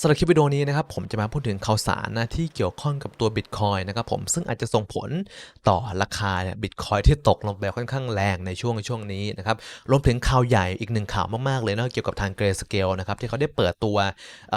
สำหรับคลิปวิดีโอนี้นะครับผมจะมาพูดถึงข่าวสารนะที่เกี่ยวข้องกับตัว Bitcoin นะครับผมซึ่งอาจจะส่งผลต่อราคาเนี่ย Bitcoin ที่ตกลงไปค่อนข้างแรงในช่วงช่วงนี้นะครับรวมถึงข่าวใหญ่อีกหนึ่งข่าวมากๆเลยเนาะเกี่ยวกับทาง Grayscale นะครับที่เขาได้เปิดตัว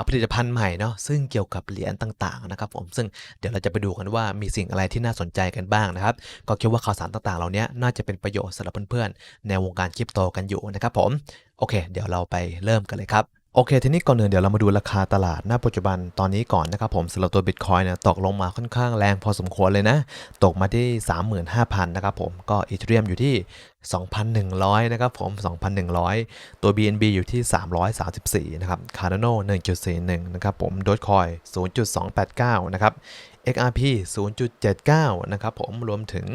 ผลิตภัณฑ์ใหม่เนาะซึ่งเกี่ยวกับเหรียญต่างๆนะครับผมซึ่งเดี๋ยวเราจะไปดูกันว่ามีสิ่งอะไรที่น่าสนใจกันบ้างนะครับก็คิดว่าข่าวสารต่างๆเหล่านี้น่าจะเป็นประโยชน์สำหรับเพื่อนๆในวงการคริปโตกันอยู่นะครับผมโอเค เดี๋ยวเราไปเริ่มกันเลยครับ โอเค ทีนี้ก่อนอื่นเดี๋ยวเรามาดูราคาตลาดณปัจจุบันตอนนี้ก่อนนะครับผมสำหรับตัว Bitcoin เนี่ยตกลงมาค่อนข้างแรงพอสมควรเลยนะ ตกมาที่ 35,000 นะครับผม ก็อีเทเรียมอยู่ที่ 2,100 นะครับผม 2,100 ตัว BNB อยู่ที่ 334 นะครับ Cardano 1.41 นะครับผม Dogecoin 0.289 นะครับ XRP 0.79 นะครับผม รวมถึง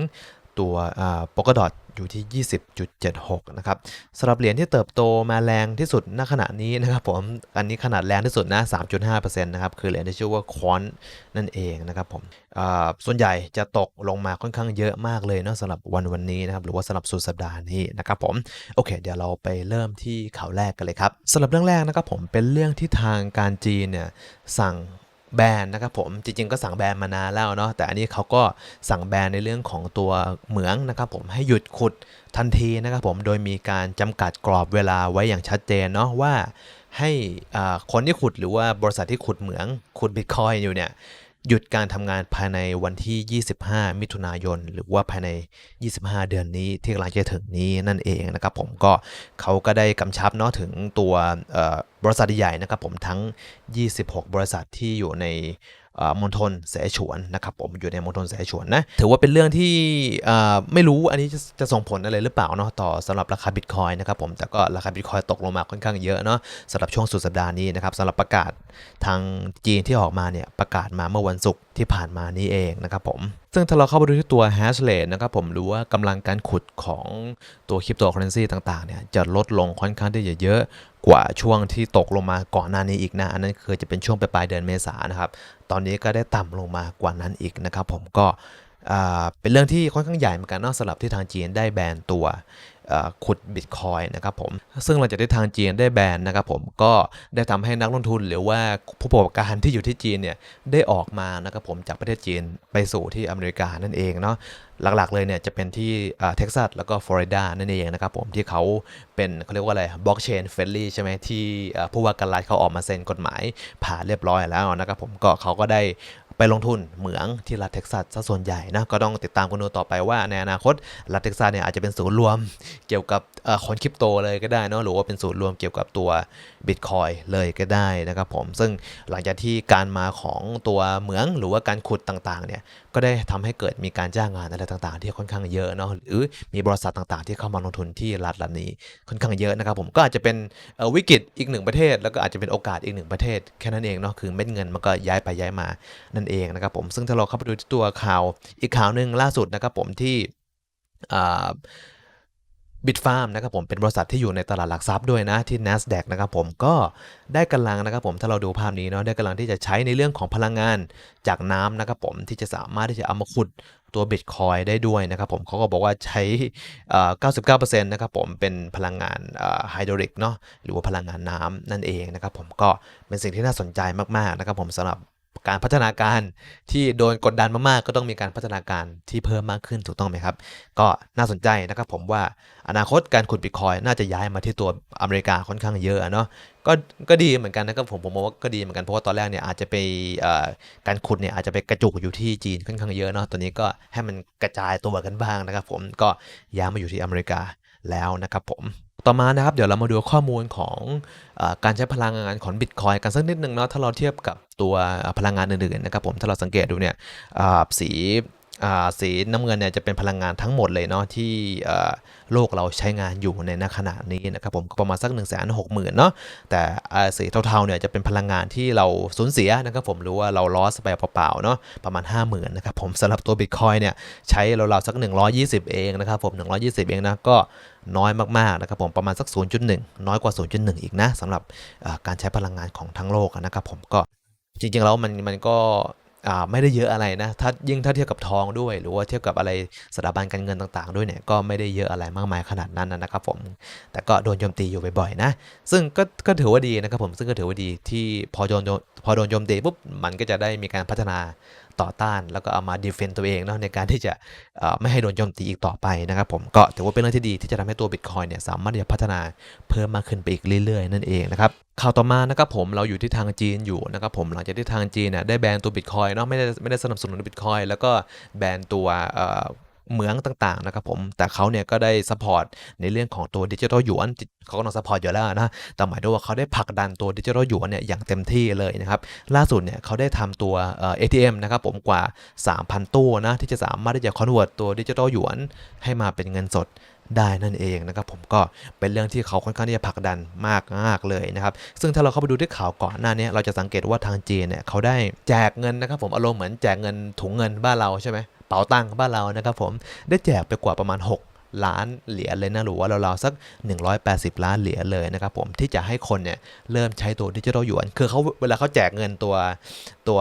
ตัวอ่า Polkadot อยู่ที่ 20.76 นะครับสำหรับเหรียญที่เติบโตมาแรงที่สุดณขณะนี้นะครับผม อันนี้ขนาดแรงที่สุดนะ 3.5%นะครับ คือเหรียญที่ชื่อว่า Quant นั่นเองนะครับผมอ่าส่วนใหญ่จะตกลงมาค่อนข้างเยอะมากเลยเนาะสำหรับวันวันนี้นะครับ หรือว่าสำหรับสุดสัปดาห์นี้นะครับผม โอเค เดี๋ยวเราไปเริ่มที่ข่าวแรกกันเลยครับสำหรับเรื่องแรกนะครับผม เป็นเรื่องที่ทางการจีนเนี่ยสั่ง แบนนะครับผมจริงๆก็สั่งแบนมานานแล้วเนาะแต่อันนี้เขาก็สั่งแบนในเรื่องของตัวเหมืองนะครับผมให้หยุดขุดทันทีนะครับผมโดยมีการจำกัดกรอบเวลาไว้อย่างชัดเจนเนาะว่าให้คนที่ขุดหรือว่าบริษัทที่ขุดเหมืองขุดบิตคอยอยู่เนี่ย หยุดการทำงานภายในวันที่ 25 มิถุนายน หรือว่าภายใน 25 เดือนนี้ที่กำลังจะถึงนี้นั่นเองนะครับผมก็เขาก็ได้กำชับเนาะถึงตัวบริษัทใหญ่นะครับผมทั้ง 26 บริษัทที่อยู่ใน มณฑลเสฉวนนะครับผมอยู่ในมณฑลเสฉวนนะถือว่าเป็นเรื่องที่ไม่รู้อันนี้จะจะส่งผลอะไรหรือเปล่าเนาะต่อสำหรับราคาบิตคอยนะครับผมแต่ก็ราคาบิตคอยตกลงมาค่อนข้างเยอะเนาะสำหรับช่วงสุดสัปดาห์นี้นะครับสำหรับประกาศทางจีนที่ออกมาเนี่ยประกาศมาเมื่อวันศุกร์ที่ผ่านมานี้เองนะครับผมซึ่งถ้าเราเข้าไปดูที่ตัว hash rate นะครับผมหรือว่ากำลังการขุดของตัวคริปโตเคอเรนซีต่างๆเนี่ยจะลดลงค่อนข้างที่จะเยอะ กว่าช่วงที่ตกลงมาก่อนหน้านี้อีกนะ อันนั้นคือจะเป็นช่วงปลายเดือนเมษานะครับ ตอนนี้ก็ได้ต่ำลงมากว่านั้นอีกนะครับ ผมก็เป็นเรื่องที่ค่อนข้างใหญ่เหมือนกันนอกสำหรับที่ทางจีนได้แบนตัว ขุดบิตคอยนะครับผม ซึ่งหลังจากที่ทางจีนได้แบนนะครับผมก็ได้ทำให้นักลงทุนหรือว่าผู้ประกอบการที่อยู่ที่จีนเนี่ยได้ออกมานะครับผมจากประเทศจีนไปสู่ที่อเมริกานั่นเองเนาะหลักๆเลยเนี่ยจะเป็นที่เท็กซัสแล้วก็ฟลอริดานั่นเองนะครับผมที่เขาเป็นเขาเรียกว่าอะไรบล็อกเชนเฟรนลี่ใช่ไหมที่ผู้ว่าการรัฐเขาออกมาเซ็นกฎหมายผ่านเรียบร้อยแล้วนะครับผมก็เขาก็ได้ ไปลงทุนเหมืองที่รัฐเท็กซัสซะส่วนใหญ่นะก็ต้องติดตามกันดูต่อไปว่าในอนาคตรัฐเท็กซัสเนี่ยอาจจะเป็นศูนย์รวมเกี่ยวกับเอ่อคนคริปโตเลยก็ได้นะหรือว่าเป็นศูนย์รวมเกี่ยวกับตัวบิตคอยเลยก็ได้นะครับผมซึ่งหลังจากที่การมาของตัวเหมืองหรือว่าการขุดต่างๆเนี่ยก็ได้ทำให้เกิดมีการจ้างงานอะไรต่างๆ ที่ค่อนข้างเยอะเนาะหรือมีบริษัทต่างๆ ที่เข้ามาลงทุนที่รัฐรัฐนี้ค่อนข้างเยอะนะครับผมก็อาจจะเป็นวิกฤตอีกหนึ่งประเทศ แล้วก็อาจจะเป็นโอกาสอีกหนึ่งประเทศแค่นั้นเองเนาะคือเม็ดเงินมันก็ย้ายไปย้ายมานั่นเองนะครับผมซึ่งถ้าเราเข้าไปดูตัวข่าวอีกข่าวหนึ่งล่าสุดนะครับผมที่บิตฟาร์มนะครับผมเป็นบริษัทที่อยู่ในตลาดหลักทรัพย์ด้วยนะที่ NASDAQ นะครับผมก็ได้กำลังนะครับผมถ้าเราดูภาพนี้เนาะได้กำลังที่จะใช้ในเรื่องของพลังงานจากน้ำนะครับผมที่จะสามารถที่จะเอามาขุดตัวบิตคอยได้ด้วยนะครับผมเขาก็บอกว่าใช้ 99%นะครับผมเป็นพลังงานไฮโดรลิกเนาะหรือว่าพลังงานน้ำนั่นเองนะครับผมก็เป็นสิ่งที่น่าสนใจมากๆนะครับผมสำหรับ การพัฒนาการที่โดนกดดันมากๆ ก็ต้องมีการพัฒนาการที่เพิ่มมากขึ้นถูกต้องไหมครับ ก็น่าสนใจนะครับผมว่าอนาคตการขุดบิตคอยน่าจะย้ายมาที่ตัวอเมริกาค่อนข้างเยอะเนาะก็ก็ดีเหมือนกันนะครับผมผมมองว่าก็ดีเหมือนกันเพราะว่าตอนแรกเนี่ยอาจจะไปการขุดเนี่ยอาจจะไปกระจุกอยู่ที่จีนค่อนข้างเยอะเนาะตอนนี้ก็ให้มันกระจายตัวกันบ้างนะครับ ผมก็ย้ายมาอยู่ที่อเมริกาแล้วนะครับผมต่อมานะครับเดี๋ยวเรามาดูข้อมูลของอการใช้พลังงานของบิตคอยกันสักนิดหนึ่งเนาะถ้าเราเทียบกับ ตัวพลังงานอื่นๆนะครับผมถ้าเราสังเกตดูเนี่ยสีสีน้ำเงินเนี่ยจะเป็นพลังงานทั้งหมดเลยเนาะที่โลกเราใช้งานอยู่ในณขณะนี้นะครับผมประมาณสัก1นึ่งแสนหกหมื่นเนาะแต่สีเทาๆเนี่ยจะเป็นพลังงานที่เราสูญเสียนะครับผมหรือว่าเราลอสไปเปล่าๆเนาะประมาณ 5 0,000นะครับผมสำหรับตัว Bitcoin เนี่ยใช้เราๆสัก 120 เองนะครับผม 120 เองนะก็น้อยมากๆนะครับผมประมาณสัก 0.1 น้อยกว่า 0.1 อีกนะสำหรับการใช้พลังงานของทั้งโลกนะครับผมก็ จริงๆแล้วมันมันก็ไม่ได้เยอะอะไรนะ ถ้ายิ่งถ้าเทียบกับทองด้วย หรือว่าเทียบกับอะไรสถาบันการเงินต่างๆ ด้วยเนี่ย ก็ไม่ได้เยอะอะไรมากมายขนาดนั้นนะครับผม แต่ก็โดนโจมตีอยู่บ่อยๆนะ ซึ่งก็ก็ถือว่าดีนะครับผม ซึ่งก็ถือว่าดีที่พอโดนโจพอโดนโจมตีปุ๊บ มันก็จะได้มีการพัฒนา ต่อต้าน แล้วก็เอามาดีเฟนต์ตัวเองเนาะในการที่จะไม่ให้โดนโจมตีอีกต่อไปนะครับผมก็ถือว่าเป็นเรื่องที่ดีที่จะทำให้ตัวบิตคอยเนี่ยสามารถที่จะพัฒนาเพิ่มมากขึ้นไปอีกเรื่อยๆ นั่นเองนะครับข่าวต่อมานะครับผมเราอยู่ที่ทางจีนอยู่นะครับผมหลังจากที่ทางจีนเนี่ยได้แบนตัวบิตคอยเนาะไม่ได้ไม่ได้สนับสนุนบิตคอยแล้วก็แบนตัว เหมืองต่างๆนะครับผมแต่เขาเนี่ยก็ได้ซัพพอร์ตในเรื่องของตัวดิจิทัลหยวนเขาก็ต้องซัพพอร์ตอยู่แล้วนะแต่หมายถึงว่าเขาได้ผลักดันตัวดิจิทัลหยวนเนี่ยอย่างเต็มที่เลยนะครับล่าสุดเนี่ยเขาได้ทำตัวเอ่อ ATM นะครับผมกว่า 3,000 ตู้นะที่จะสามารถที่จะคอนเวิร์ตตัวดิจิทัลหยวนให้มาเป็นเงินสดได้นั่นเองนะครับผมก็เป็นเรื่องที่เขาค่อนข้างที่จะผลักดันมากมากเลยนะครับซึ่งถ้าเราเข้าไปดูที่ข่าวก่อนหน้านี้เราจะสังเกตว่าทางจีนเนี่ยเขาได้แจกเงินนะครับผมอารมณ์เหมือนแจกเงินถุงเงินบ้านเราใช่ไหม เป๋าตังค์บ้านเรานะครับผมได้แจกไปกว่าประมาณ 6 ล้านเหรียญเลยนะหรือว่าราวๆสัก 180 ล้านเหรียญเลยนะครับผมที่จะให้คนเนี่ยเริ่มใช้ตัวดิจิทัลหยวน คือเขาเวลาเขาแจกเงินตัวตัว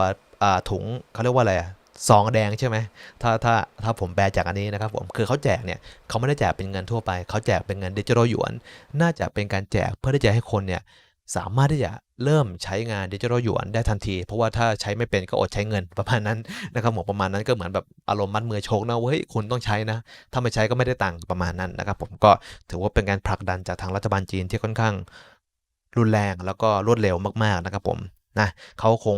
ถุงเขาเรียกว่าอะไรอะซองแดงใช่ไหมถ้าถ้าถ้าผมแปลจากอันนี้นะครับผม คือเขาแจกเนี่ยเขาไม่ได้แจกเป็นเงินทั่วไป เขาแจกเป็นเงินดิจิทัลหยวน น่าจะเป็นการแจกเพื่อที่จะให้คนเนี่ย สามารถที่จะเริ่มใช้งานดิจิทัลหยวนได้ทันที เพราะว่าถ้าใช้ไม่เป็นก็อดใช้เงินประมาณนั้นนะครับผมประมาณนั้นก็เหมือนแบบอารมณ์มัดมือโชกนะว่าเฮ้ยคุณต้องใช้นะ ถ้าไม่ใช้ก็ไม่ได้ตังค์ประมาณนั้นนะครับผมก็ถือว่าเป็นการผลักดันจากทางรัฐบาลจีนที่ค่อนข้างรุนแรงแล้วก็รวดเร็วมากๆนะครับผมนะเขาคง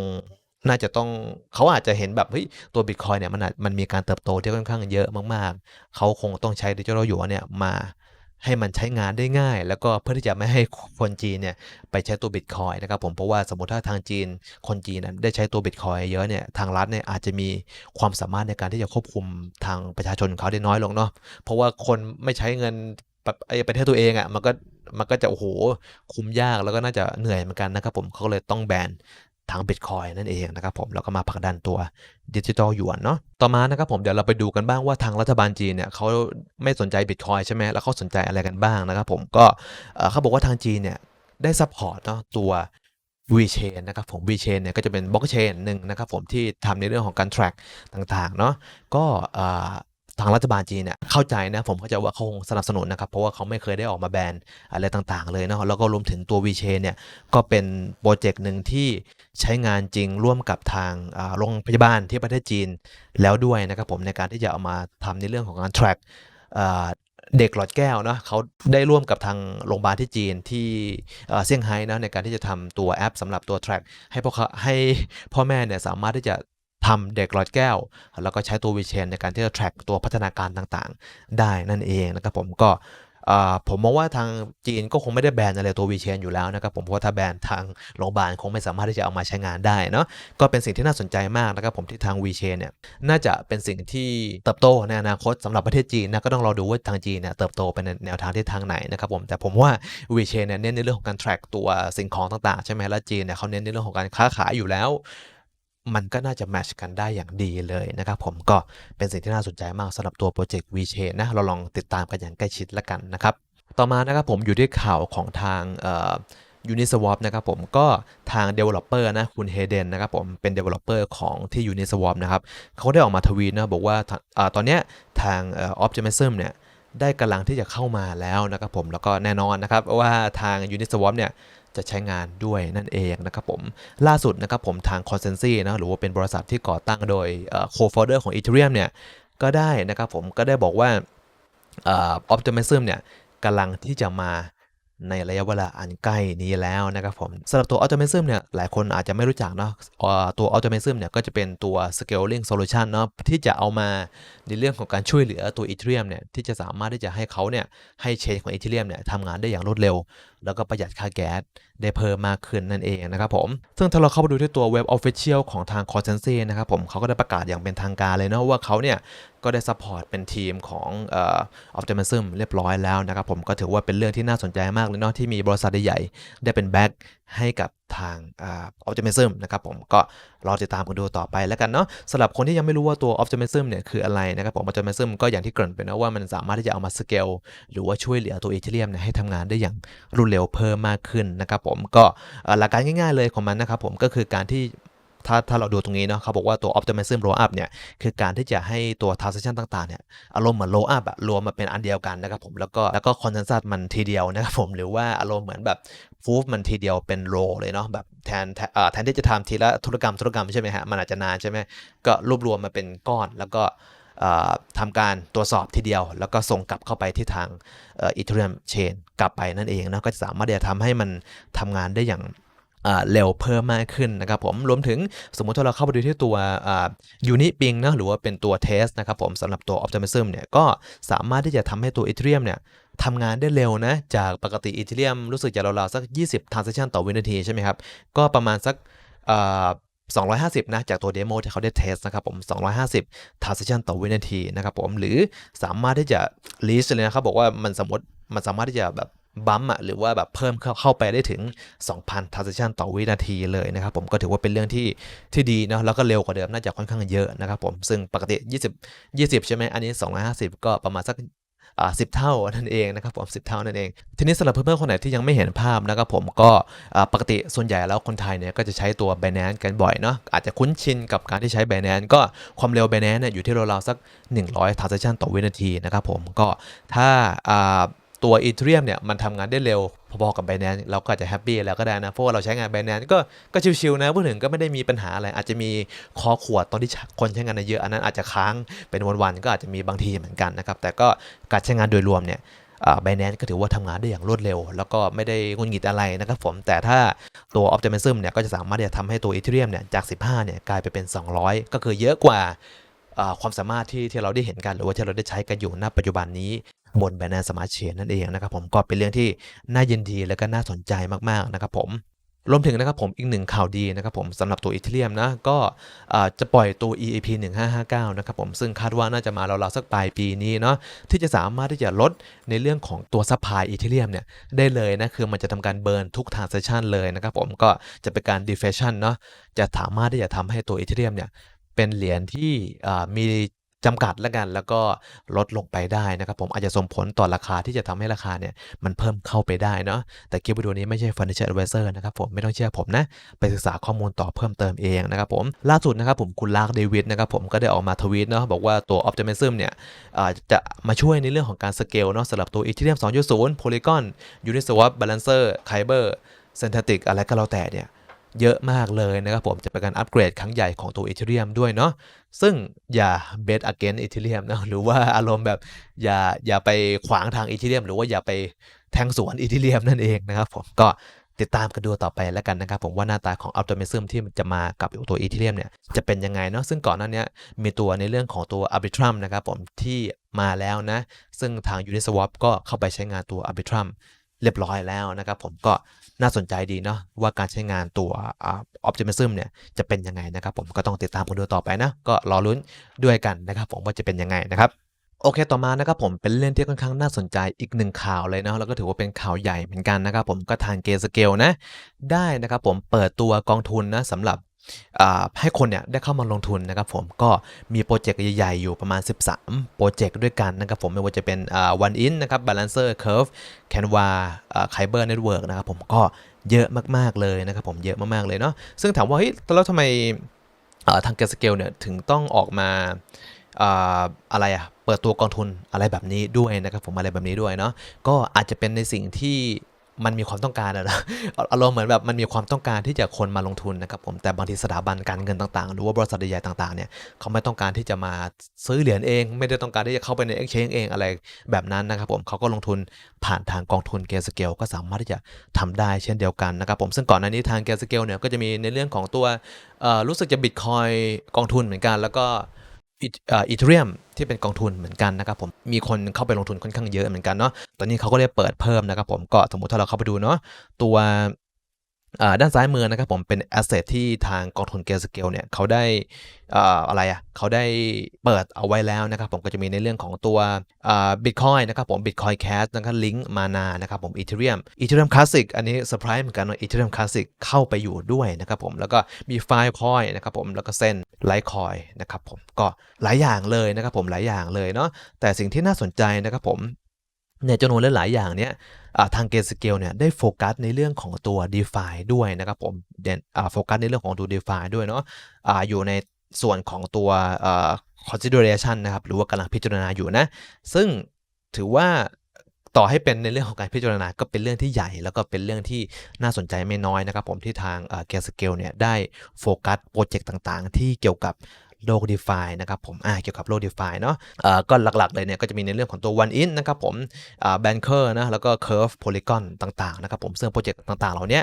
น่าจะต้องเขาอาจจะเห็นแบบเฮ้ยตัวบิตคอยเนี่ยมันมันมีการเติบโตที่ค่อนข้างเยอะมากๆ เขาคงต้องใช้ดิจิทัลหยวนเนี่ยมา ให้มันใช้งานได้ง่าย แล้วก็เพื่อที่จะไม่ให้คนจีนเนี่ยไปใช้ตัวบิตคอยนะครับผมเพราะว่าสมมติถ้าทางจีนคนจีนนั้นได้ใช้ตัวบิตคอยเยอะเนี่ยทางรัฐเนี่ยอาจจะมีความสามารถในการที่จะควบคุมทางประชาชนเขาได้น้อยลงเนาะเพราะว่าคนไม่ใช้เงินแบบไอ้ประเทศตัวเองอะ่ะมันก็มันก็จะโอ้โหคุมยากแล้วก็น่าจะเหนื่อยเหมือนกันนะครับผมเขาก็เลยต้องแบน ทางบิตคอยนั่นเองนะครับผมแล้วก็มาผลักดันตัวดิจิทัลหยวนเนาะต่อมานะครับผมเดี๋ยวเราไปดูกันบ้างว่าทางรัฐบาลจีนเนี่ยเขาไม่สนใจบิตคอยใช่ไหมแล้วเขาสนใจอะไรกันบ้างนะครับผมก็เขาบอกว่าทางจีนเนี่ยได้ซัพพอร์ตเนาะตัว VChain นะครับผม VChain เนี่ยก็จะเป็นบล็อกเชนหนึ่งนะครับผมที่ทำในเรื่องของการ track ต่างๆเนาะก็ ทางรัฐบาลจีนเนี่ยเข้าใจนะผมเข้าใจว่าเขาคงสนับสนุนนะครับเพราะว่าเขาไม่เคยได้ออกมาแบนอะไรต่างๆเลยเนาะแล้วก็รวมถึงตัว VChain เนี่ยก็เป็นโปรเจกต์หนึ่งที่ใช้งานจริงร่วมกับทางโรงพยาบาลที่ประเทศจีนแล้วด้วยนะครับผมในการที่จะเอามาทำในเรื่องของการ track เด็กหลอดแก้วเนาะเขาได้ร่วมกับทางโรงพยาบาลที่จีนที่เซี่ยงไฮ้นะในการที่จะทำตัวแอปสำหรับตัว track ให้พวกเขาให้พ่อแม่เนี่ยสามารถที่จะ ทำเด็กหลอดแก้ว แล้วก็ใช้ตัววีเชนในการที่จะ track ตัวพัฒนาการต่างๆ ได้นั่นเองนะครับผมก็ผมมองว่าทางจีนก็คงไม่ได้แบนอะไรตัววีเชนอยู่แล้วนะครับผมเพราะว่าถ้าแบนทางโรงพยาบาลคงไม่สามารถที่จะเอามาใช้งานได้เนาะก็เป็นสิ่งที่น่าสนใจมากนะครับผมที่ทางวีเชนเนี่ยน่าจะเป็นสิ่งที่เติบโตในอนาคตสำหรับประเทศจีนนะก็ต้องรอดูว่าทางจีนเนี่ยเติบโตไปในแนวทางที่ทางไหนนะครับผมแต่ผมว่าวีเชนเนี่ยเน้นในเรื่องของการ track ตัวสิ่งของต่างๆใช่ไหมแล้วจีนเนี่ยเขาเน้นในเรื่องของการค้าขายอยู่แล้ว มันก็น่าจะแมชกันได้อย่างดีเลยนะครับผมก็เป็นสิ่งที่น่าสนใจมากสำหรับตัวโปรเจกต์ VChain นะเราลองติดตามกันอย่างใกล้ชิดละกันนะครับ ต่อมานะครับผมอยู่ที่ข่าวของทางเอ่อ Uniswap นะครับผมก็ทาง Developer นะคุณเฮเดนนะครับผมเป็น Developer ของที่ Uniswap นะครับเขาได้ออกมาทวีตนะบอกว่าอตอนนี้ทางออ Optimism เนี่ยได้กำลังที่จะเข้ามาแล้วนะครับผมแล้วก็แน่นอนนะครับว่าทาง Uniswap เนี่ย จะใช้งานด้วยนั่นเองนะครับผม ล่าสุดนะครับผมทาง c o n s e n s y นะหรือว่าเป็นบริษัทที่ก่อตั้งโดยเอ่อ co-founder ของ Ethereum เนี่ยก็ได้นะครับผมก็ได้บอกว่า Optimism เนี่ยกำลังที่จะมา ในระยะเวลาอันใกล้นี้แล้วนะครับผมสำหรับตัว Optimism เนี่ยหลายคนอาจจะไม่รู้จักเนาะเอ่อตัว Optimism เนี่ยก็จะเป็นตัว scaling solution เนาะที่จะเอามาในเรื่องของการช่วยเหลือตัว Ethereum เนี่ยที่จะสามารถที่จะให้เขาเนี่ยให้เชนของ Ethereum เนี่ยทำงานได้อย่างรวดเร็ว แล้วก็ประหยัดค่าแก๊สได้เพิ่มมากขึ้นนั่นเองนะครับผม ซึ่งถ้าเราเข้าไปดูที่ตัวเว็บ Official ของทาง c o n s e n s y นะครับผมเขาก็ได้ประกาศอย่างเป็นทางการเลยเนาะว่าเขาเนี่ยก็ได้ซัพพอร์ตเป็นทีมของเอ่อ Optimism เรียบร้อยแล้วนะครับผมก็ถือว่าเป็นเรื่องที่น่าสนใจมากเลยเนาะที่มีบริษัทใหญ่ๆได้เป็นแบ็กให้กับทางอ่า Optimism นะครับผมก็รอติดตามกันดูต่อไปแล้วกันเนาะสำหรับคนที่ยังไม่รู้ว่าตัว Optimism เนี่ยคืออะไรนะครับผม Optimism ก็อย่างที่เกริ่นไปนะว่ามันสามารถที่จะเอามาสเกลหรือว่าช่วยเหลือตัว Ethereum เนี่ยให้ทำงานได้อย่างรวดเร็วเพิ่มมากขึ้นนะครับผมก็หลักการง่าย ๆเลยของมันนะครับผมก็คือการที่ ถ้าถ้าเราดูตรงนี้เนาะเขาบอกว่าตัว optimism roll up เนี่ยคือการที่จะให้ตัว transaction ต่างๆเนี่ยอารมณ์เหมือน roll up อะรวมมาเป็นอันเดียวกันนะครับผมแล้วก็แล้วก็ consensus มันทีเดียวนะครับผมหรือว่าอารมณ์เหมือนแบบ proof มันทีเดียวเป็น roll เลยเนาะแบบแทนแทนที่จะทำทีละธุรกรรมธุรกรรมใช่ไหมฮะมันอาจจะนานใช่ไหมก็รวบรวมมาเป็นก้อนแล้วก็เอ่อทำการตรวจสอบทีเดียว แล้วก็ส่งกลับเข้าไปที่ทางอ่อ Ethereum chain กลับไปนั่นเองนะก็จะสามารถที่จะทำให้มันทำงานได้อย่าง เร็วเพิ่มมากขึ้นนะครับผมรวมถึงสมมุติถ้าเราเข้าไปดูที่ตัวยูนิปิงนะหรือว่าเป็นตัวเทสนะครับผมสำหรับตัว Optimism เนี่ยก็สามารถที่จะทำให้ตัว Ethereum เนี่ยทำงานได้เร็วนะ จากปกติ Ethereum รู้สึกจะราวๆสัก 20 transaction ต่อวินาทีใช่ไหมครับ ก็ประมาณสักอ่า250 นะ จากตัวเดโมที่เขาได้เทสนะครับผม 250 transaction ต่อวินาทีนะครับผม หรือสามารถที่จะ list เลยนะครับ บอกว่ามันสมมติมันสามารถที่จะแบบ บัมอะหรือว่าแบบเพิ่มเข้าเข้าไปได้ถึง 2,000 transaction ต่อวินาทีเลยนะครับผมก็ถือว่าเป็นเรื่องที่ที่ดีเนาะแล้วก็เร็วกว่าเดิมน่าจะค่อนข้างเยอะนะครับผมซึ่งปกติ 20 20 ใช่ไหมอันนี้ 250 ก็ประมาณสักอ่าสิเท่านั่นเองนะครับผมสิเท่านั่นเอง ทีนี้สำหรับเพื่อนๆคนไหนที่ยังไม่เห็นภาพนะครับผมก็อ่าปกติส่วนใหญ่แล้วคนไทยเนี่ยก็จะใช้ตัว Binance กันบ่อยเนาะอาจจะคุ้นชินกับการที่ใช้ Binance ก็ความเร็ว Binance เนี่ยอยู่ที่ราวๆสัก 100 transaction ต่อวินาทีนะครับผมก็ถ้า ตัว Ethereum เนี่ยมันทำงานได้เร็วพอๆกับ Binance เราก็อาจจะแฮปปี้แล้วก็ได้นะเพราะว่าเราใช้งาน Binance ก็ก็ชิวๆนะพูดถึงก็ไม่ได้มีปัญหาอะไร อาจจะมีคอขวดตอนที่คนใช้งานเยอะอันนั้นอาจจะค้างเป็นวันๆก็อาจจะมีบางทีเหมือนกันนะครับแต่ก็การใช้งานโดยรวมเนี่ยไบแนนก็ถือว่าทำงานได้อย่างรวดเร็ว แล้วก็ไม่ได้งุนงิดอะไรนะครับผมแต่ถ้าตัว Optimism เนี่ยก็จะสามารถที่จะทำให้ตัว Ethereum เนี่ยจาก 15 เนี่ยกลายไปเป็น 200 ก็คือเยอะกว่าอ่าความสามารถที่ที่เราได้เห็นกันหรือว่าที่เราได้ใช้กันอยู่ณปัจจุบันนี้ บน Binance Smart Chain นั่นเองนะครับผมก็เป็นเรื่องที่น่ายินดีและก็น่าสนใจมากๆนะครับผมรวมถึงนะครับผมอีกหนึ่งข่าวดีนะครับผมสำหรับตัว Ethereum นะก็จะปล่อยตัว EAP 1559 นะครับผมซึ่งคาดว่าน่าจะมาราวๆสักปลายปีนี้เนาะที่จะสามารถที่จะลดในเรื่องของตัวซัพพลาย Ethereum เนี่ยได้เลยนะคือมันจะทำการเบิร์นทุก transaction เลยนะครับผมก็จะเป็นการ deflation เนาะจะสามารถที่จะทำให้ตัว Ethereum เนี่ยเป็นเหรียญที่มี จำกัดแล้วกัน แล้วก็ลดลงไปได้นะครับ ผมอาจจะส่งผลต่อราคาที่จะทำให้ราคาเนี่ยมันเพิ่มเข้าไปได้เนาะแต่คลิปวิดีโอนี้ไม่ใช่ Financial Advisor นะครับผมไม่ต้องเชื่อผมนะ ไปศึกษาข้อมูลต่อเพิ่มเติมเองนะครับผมล่าสุดนะครับผมคุณลากเดวิดนะครับผมก็ได้ออกมาทวีตเนาะบอกว่าตัว Optimism เนี่ยจะมาช่วยในเรื่องของการสเกลเนาะสำหรับตัว Ethereum 2.0 Polygon Uniswap Balancer Kyber Synthetic อะไรก็แล้วแต่เนี่ย เยอะมากเลยนะครับผมจะเป็นการอัปเกรดครั้งใหญ่ของตัว Ethereum ด้วยเนาะซึ่งอย่า bet against Ethereum นะหรือว่าอารมณ์แบบอย่าอย่าไปขวางทาง Ethereum หรือว่าอย่าไปแทงสวน Ethereum นั่นเองนะครับผมก็ติดตามกันดูต่อไปแล้วกันนะครับ ผมว่าหน้าตาของ Optimism ที่มันจะมากับตัว Ethereum เนี่ยจะเป็นยังไงเนาะซึ่งก่อนหน้านี้มีตัวในเรื่องของตัว Arbitrum นะครับผมที่มาแล้วนะ ซึ่งทาง Uniswap ก็เข้าไปใช้งานตัว Arbitrum เรียบร้อยแล้วนะครับผมก็น่าสนใจดีเนาะว่าการใช้งานตัวอ่า Optimism เนี่ยจะเป็นยังไงนะครับผมก็ต้องติดตามกันดูต่อไปนะ ก็รอลุ้นด้วยกันนะครับผมว่าจะเป็นยังไงนะครับโอเค ต่อมานะครับผมเป็นเรื่องที่ค่อนข้างน่าสนใจอีกหนึ่งข่าวเลยเนาะแล้วก็ถือว่าเป็นข่าวใหญ่เหมือนกันนะครับผมก็ทางเกสเกลนะ ได้นะครับผมเปิดตัวกองทุนนะสำหรับ ให้คนเนี่ยได้เข้ามาลงทุนนะครับผมก็มีโปรเจกต์ใหญ่ๆ อยู่ประมาณ 13 โปรเจกต์ด้วยกันนะครับผมไม่ว่าจะเป็นอ่า One In นะครับ Balancer Curve Canva อ่า Kyber Network นะครับผมก็เยอะมากๆเลยนะครับผมเยอะมากๆเลยเนาะซึ่งถามว่าเฮ้ยแล้วทำไมทางเกสเกลเนี่ยถึงต้องออกมาอ่าอะไรอะเปิดตัวกองทุนอะไรแบบนี้ด้วยนะครับผมอะไรแบบนี้ด้วยเนาะก็อาจจะเป็นในสิ่งที่ มันมีความต้องการอะนะอารมณ์เหมือนแบบมันมีความต้องการที่จะคนมาลงทุนนะครับผมแต่บางทีสถาบันการเงินต่างๆ หรือว่าบริษัทใหญ่ต่างๆเนี่ยเขาไม่ต้องการที่จะมาซื้อเหรียญเอง ไม่ได้ต้องการที่จะเข้าไปใน exchange เองอะไรแบบนั้นนะครับผมเขาก็ลงทุนผ่านทางกองทุนเกสเกลก็สามารถที่จะทำได้เช่นเดียวกันนะครับผมซึ่งก่อนหน้านี้ทางเกสเกลเนี่ยก็จะมีในเรื่องของตัวรู้สึกจะบิตคอยกองทุนเหมือนกันแล้วก็ อีเทเรียมที่เป็นกองทุนเหมือนกันนะครับผมมีคนเข้าไปลงทุนค่อนข้างเยอะเหมือนกันเนาะตอนนี้เขาก็เลยเปิดเพิ่มนะครับผมก็สมมติถ้าเราเข้าไปดูเนาะตัว ด้านซ้ายมือนะครับผมเป็นแอสเซทที่ทางกองทุนเกสเกลเนี่ยเขาได้อ่าอะไรอะเขาได้เปิดเอาไว้แล้วนะครับผมก็จะมีในเรื่องของตัวบิตคอยนะครับผมบิตคอยแคสนะครับลิงก์มานานะครับผมอีเทเรียมอีเทเรียมคลาสสิกอันนี้เซอร์ไพรส์เหมือนกันว่าอีเทเรียมคลาสสิกเข้าไปอยู่ด้วยนะครับผมแล้วก็มีไฟล์คอยนะครับผมแล้วก็เส้นไลท์คอยนะครับผมก็หลายอย่างเลยนะครับผมหลายอย่างเลยเนาะแต่สิ่งที่น่าสนใจนะครับผมในจำนวนหลายๆอย่างเนี้ย ทาง Grayscale เนี่ยได้โฟกัสในเรื่องของตัว DeFi ด้วยนะครับผมเด่นโฟกัสในเรื่องของตัว DeFi ด้วยเนาะออยู่ในส่วนของตัว consideration นะครับ หรือว่ากำลังพิจารณาอยู่นะ ซึ่งถือว่าต่อให้เป็นในเรื่องของการพิจารณาก็เป็นเรื่องที่ใหญ่ แล้วก็เป็นเรื่องที่น่าสนใจไม่น้อยนะครับผมที่ทางเอ่อ Grayscale เนี่ยได้โฟกัสโปรเจกต์ต่างๆ ที่เกี่ยวกับ โลก DeFi นะครับผมอ่าเกี่ยวกับโลก DeFi เนาะเอ่อก็หลักๆเลยเนี่ยก็จะมีในเรื่องของตัว One In นะครับผมอ่า Banker นะแล้วก็ Curve Polygon ต่างๆนะครับผมซึ่งโปรเจกต์ต่างๆ เหล่านี้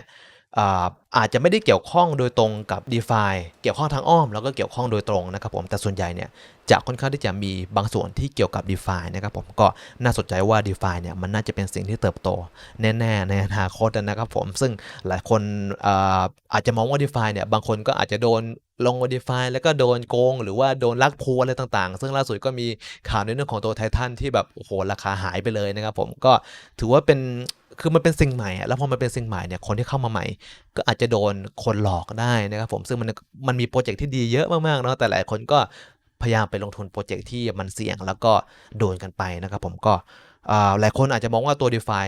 อาจจะไม่ได้เกี่ยวข้องโดยตรงกับ DeFi เกี่ยวข้องทางอ้อม แล้วก็เกี่ยวข้องโดยตรงนะครับผม แต่ส่วนใหญ่เนี่ยจะค่อนข้างที่จะมีบางส่วนที่เกี่ยวกับ DeFi นะครับผม ก็น่าสนใจว่า DeFi เนี่ยมันน่าจะเป็นสิ่งที่เติบโตแน่ๆในอนาคตนะครับผม ซึ่งหลายคนอาอาจจะมองว่า DeFi เนี่ยบางคนก็อาจจะโดน ลง DeFi แล้วก็โดนโกง หรือว่าโดนลักพูอะไรต่างๆ ซึ่งล่าสุดก็มีข่าวในเรื่องของตัวไททันที่แบบโอ้โหราคาหายไปเลยนะครับผมก็ถือว่าเป็นคือมันเป็นสิ่งใหม่ แล้วพอมันเป็นสิ่งใหม่เนี่ยคนที่เข้ามาใหม่ ก็อาจจะโดนคนหลอกได้นะครับผมซึ่งมันมันมีโปรเจกต์ที่ดีเยอะมากๆเนาะแต่หลายคนก็พยายามไปลงทุนโปรเจกต์ที่มันเสี่ยงแล้วก็โดนกันไปนะครับผมก็หลายคนอาจจะมองว่าตัว DeFi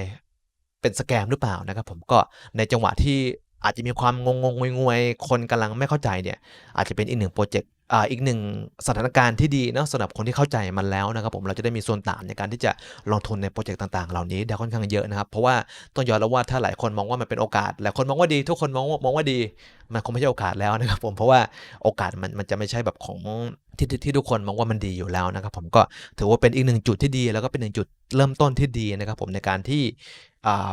เป็นสแกมหรือเปล่านะครับผมก็ในจังหวะที่ อาจจะมีความงงงงวยคนกำลังไม่เข้าใจเนี่ย อาจจะเป็นอีกหนึ่งโปรเจกต์อ่าอีกหนึ่งสถานการณ์ที่ดีนะสำหรับคนที่เข้าใจมันแล้วนะครับผมเราจะได้มีส่วนต่างในการที่จะลงทุนในโปรเจกต์ต่างๆ เหล่านี้ได้ค่อนข้างเยอะนะครับ เพราะว่าต้องยอมรับว่าถ้าหลายคนมองว่ามันเป็นโอกาสหลายคนมองว่าดี ทุกคนมองว่ามองว่าดี มันคงไม่ใช่โอกาสแล้วนะครับผมเพราะว่าโอกาสมันมันจะไม่ใช่แบบของที่ที่ทุกคนมองว่ามันดีอยู่แล้วนะครับผมก็ถือว่าเป็นอีกหนึ่งจุดที่ดี แล้วก็เป็นหนึ่งจุดเริ่มต้นที่ดีนะครับผมในการที่อ่า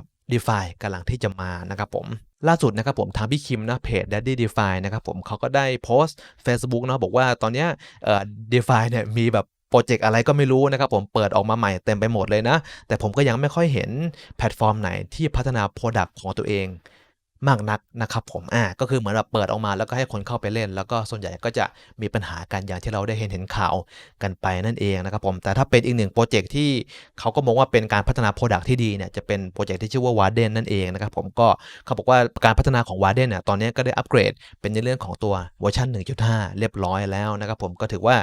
กำลังที่จะมานะครับผม ล่าสุดนะครับผมทางพี่คิมนะเพจ Daddy DeFi นะครับผมเขาก็ได้โพสต์ Facebook เนาะบอกว่าตอนนี้เอ่อ DeFi เนี่ยมีแบบโปรเจกต์อะไรก็ไม่รู้นะครับผมเปิดออกมาใหม่เต็มไปหมดเลยนะ แต่ผมก็ยังไม่ค่อยเห็นแพลตฟอร์มไหนที่พัฒนา Product ของตัวเอง มากนักนะครับผมอ่าก็คือเหมือนแบบเปิดออกมาแล้วก็ให้คนเข้าไปเล่น แล้วก็ส่วนใหญ่ก็จะมีปัญหากันอย่างที่เราได้เห็นเห็นข่าวกันไปนั่นเองนะครับผม แต่ถ้าเป็นอีกหนึ่งโปรเจกต์ที่เขาก็มองว่าเป็นการพัฒนาโปรดักที่ดีเนี่ยจะเป็นโปรเจกต์ที่ชื่อว่าวาเดนนั่นเองนะครับผมก็เขาบอกว่าการพัฒนาของวาร์เดนเนี่ยตอนนี้ก็ได้อัปเกรดเป็นในเรื่องของตัวเวอร์ชัน1.5 เรียบร้อยแล้วนะครับผมก็ถือว่า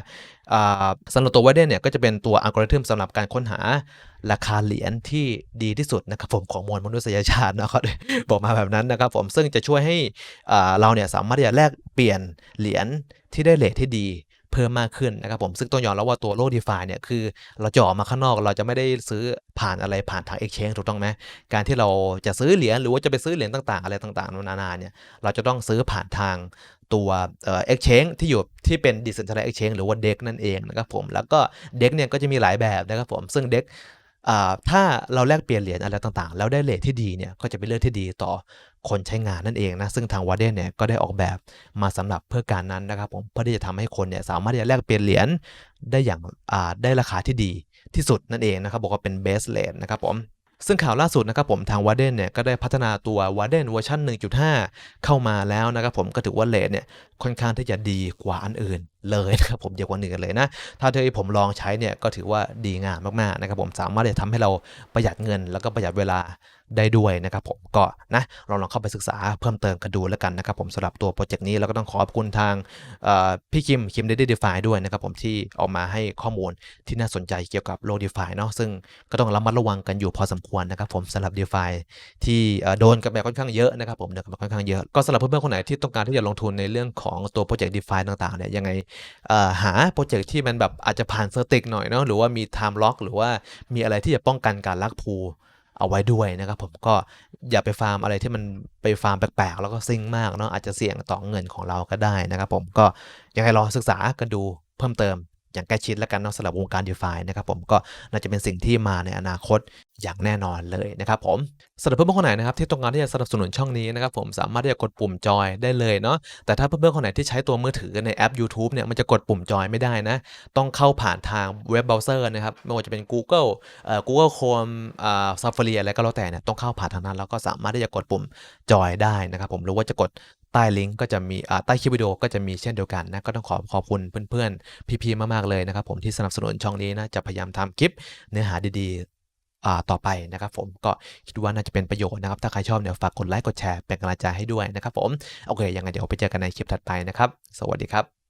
สำหรับตัววาเดนเนี่ยก็จะเป็นตัวอัลกอริทึมสำหรับการค้นหาราคาเหรียญที่ดีที่สุดนะครับผมของมวลมนุษยชาตินะครับบอกมาแบบนั้นนะครับผมซึ่งจะช่วยให้เราเนี่ยสามารถที่จะแลกเปลี่ยนเหรียญที่ได้เรทที่ดี เพิ่มมากขึ้นนะครับผมซึ่งต้องยอมรับว่าตัวโลก DeFi เนี่ยคือเราจะออกมาข้างนอกเราจะไม่ได้ซื้อผ่านอะไรผ่านทาง Exchange ถูกต้องไหมการที่เราจะซื้อเหรียญหรือว่าจะไปซื้อเหรียญต่างๆ อะไรต่างๆนานาเนี่ยเราจะต้องซื้อผ่านทางตัวเอ่อ exchange ที่อยู่ที่เป็น decentralized exchange หรือว่า DEX นั่นเองนะครับผมแล้วก็ DEX เนี่ยก็จะมีหลายแบบนะครับผมซึ่ง DEX อ่าถ้าเราแลกเปลี่ยนเหรียญอะไรต่างๆ แล้วได้เรทที่ดีเนี่ยก็จะเป็นเรื่องที่ดีต่อ คนใช้งานนั่นเองนะซึ่งทางวาเดนเนี่ยก็ได้ออกแบบมาสำหรับเพื่อการนั้นนะครับผมเพื่อที่จะทำให้คนเนี่ยสามารถที่จะแลกเปลี่ยนเหรียญได้อย่างอ่าได้ราคาที่ดีที่สุดนั่นเองนะครับบอกว่าเป็น best rate นะครับผมซึ่งข่าวล่าสุดนะครับผมทางวาเดนเนี่ยก็ได้พัฒนาตัววาเดนเวอร์ชัน1.5 เข้ามาแล้วนะครับผมก็ถือว่าเลทเนี่ยค่อนข้างที่จะดีกว่าอันอื่นเลยนะครับผมเดียวกว่าอื่นเลยนะ ถ้าที่ผมลองใช้เนี่ยก็ถือว่าดีงามมากๆนะครับผมสามารถจะทำให้เราประหยัดเงิน แล้วก็ประหยัดเวลาได้ด้วยนะครับผมก็นะลองลองเข้าไปศึกษาเพิ่มเติมกันดูแล้วกันนะครับผมสำหรับตัวโปรเจกต์นี้แล้วก็ต้องขอบคุณทางพี่คิมคิมเดดดี้ดีฟาด้วยนะครับผมที่ออกมาให้ข้อมูลที่น่าสนใจเกี่ยวกับโลดีฟาเนาะซึ่งก็ต้องระมัดระวังกันอยู่พอสมควรนะครับผมสำหรับดีฟาที่โดนกันแบบค่อนข้างเยอะนะครับผมโดนกันแบบค่อนข้างเยอะก็สำหรับเพื่อนๆคนไหนที่ต้องการที่จะลงทุนในเรื่องของตัวโปรเจกต์ดีฟาต่างๆเนี่ยยังไงหาโปรเจกต์ที่มันแบบอาจจะผ่านเซอร์ติกหน่อยเนาะหรือว่ามีไทม์ล็อกหรือว่ามีอะไรที่จะป้องกันการลักพูลเอาไว้ด้วยนะครับผมก็อย่าไปฟาร์มอะไรที่มันไปฟาร์มแปลกๆ แล้วก็ซิ่งมากเนาะอาจจะเสี่ยงต่อเงินของเราก็ได้นะครับผมก็ยังไงลองศึกษากันดูเพิ่มเติม อย่างใกล้ชิดแล้วกันเนาะสำหรับวงการ d e f i นะครับผมก็น่าจะเป็นสิ่งที่มาในอนาคตอย่างแน่นอนเลยนะครับผมสำหรับเพื่อนๆคนไหนนะครับที่ต้องการที่จะสนับสนุนช่องนี้นะครับผมสามารถที่จะกดปุ่มจอยได้เลยเนาะแต่ถ้าเพื่อนๆคนไหนที่ใช้ตัวมือถือในแอป YouTube เนี่ยมันจะกดปุ่มจอยไม่ได้นะ ต้องเข้าผ่านทางเว็บเบราว์เซอร์นะครับไม่ว่าจะเป็น Google เอ่อ Google Chrome อ่า Safari อะไรก็แล้วแต่เนี่ยต้องเข้าผ่านทางนั้นแล้วก็สามารถที่จะกดปุ่มจอยได้นะครับผมหรือว่าจะกด ใต้ลิงก์ก็จะมีใต้คลิปวิดีโอก็จะมีเช่นเดียวกันนะ ก็ต้องขอขอบคุณเพื่อนๆ พี่ๆ มากๆ เลยนะครับผมที่สนับสนุนช่องนี้นะ จะพยายามทำคลิปเนื้อหาดีๆต่อไปนะครับผมก็คิดว่าน่าจะเป็นประโยชน์นะครับ ถ้าใครชอบเนี่ยฝากกดไลค์กดแชร์เป็นกำลังใจให้ด้วยนะครับผม โอเค ยังไงเดี๋ยวไปเจอกันในคลิปถัดไปนะครับ สวัสดีครับ